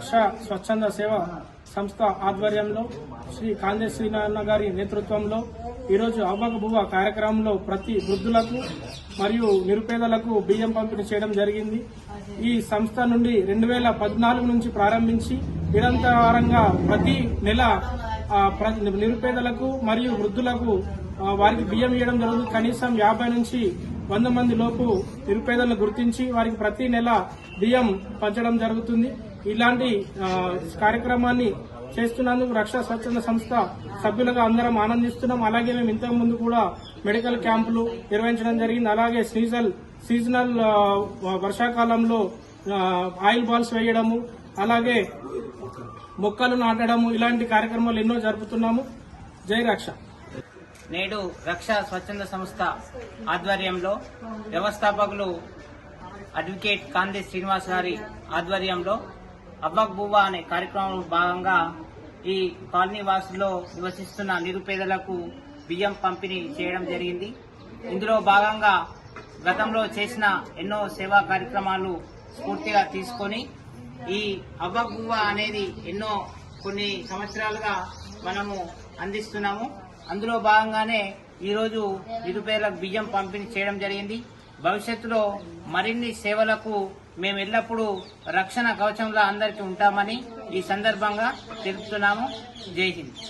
రక్ష స్వచ్ఛంద సేవ సంస్థ ఆధ్వర్యంలో శ్రీ కాందే శ్రీనారాయణ గారి నేతృత్వంలో ఈరోజు అవ్వక కార్యక్రమంలో ప్రతి వృద్ధులకు మరియు నిరుపేదలకు బియ్యం పంపిణీ చేయడం జరిగింది. ఈ సంస్థ నుండి రెండు వేల పద్నాలుగు నుంచి ప్రారంభించి నిరంతరంగా ప్రతి నెల నిరుపేదలకు మరియు వృద్ధులకు వారికి బియ్యం ఇవ్వడం జరుగుతుంది. కనీసం యాభై నుంచి వంద మంది లోపు నిరుపేదలను గుర్తించి వారికి ప్రతి నెల బియ్యం పంచడం జరుగుతుంది. ఇలాంటి కార్యక్రమాన్ని చేస్తున్నందుకు రక్షా స్వచ్ఛంద సంస్థ సభ్యులుగా అందరం ఆనందిస్తున్నాం. అలాగే మేము ఇంతకు ముందు కూడా మెడికల్ క్యాంపులు నిర్వహించడం జరిగింది. అలాగే సీజనల్ సీజనల్ వర్షాకాలంలో ఆయిల్ బాల్స్ వేయడము అలాగే మొక్కలు నాటడము ఇలాంటి కార్యక్రమాలు ఎన్నో జరుపుతున్నాము. జై రక్ష. నేడు రక్షా స్వచ్ఛంద సంస్థ ఆధ్వర్యంలో వ్యవస్థాపకులు అడ్వకేట్ కాంతి శ్రీనివాస్ గారి ఆధ్వర్యంలో అబ్బక్ బువ్వా అనే కార్యక్రమంలో భాగంగా ఈ కాలనీ వాసుల్లో నివసిస్తున్న నిరుపేదలకు బియ్యం పంపిణీ చేయడం జరిగింది. ఇందులో భాగంగా గతంలో చేసిన ఎన్నో సేవా కార్యక్రమాలు స్ఫూర్తిగా తీసుకొని ఈ అబ్బక్ బువ్వా అనేది ఎన్నో కొన్ని సంవత్సరాలుగా మనము అందిస్తున్నాము. అందులో భాగంగానే ఈరోజు నిరుపేదలకు బియ్యం పంపిణీ చేయడం జరిగింది. భవిష్యత్తులో మరిన్ని సేవలకు మేము ఎల్లప్పుడూ రక్షణ కవచంలో అందరికీ ఉంటామని ఈ సందర్భంగా తెలుపుతున్నాము. జై హింద్.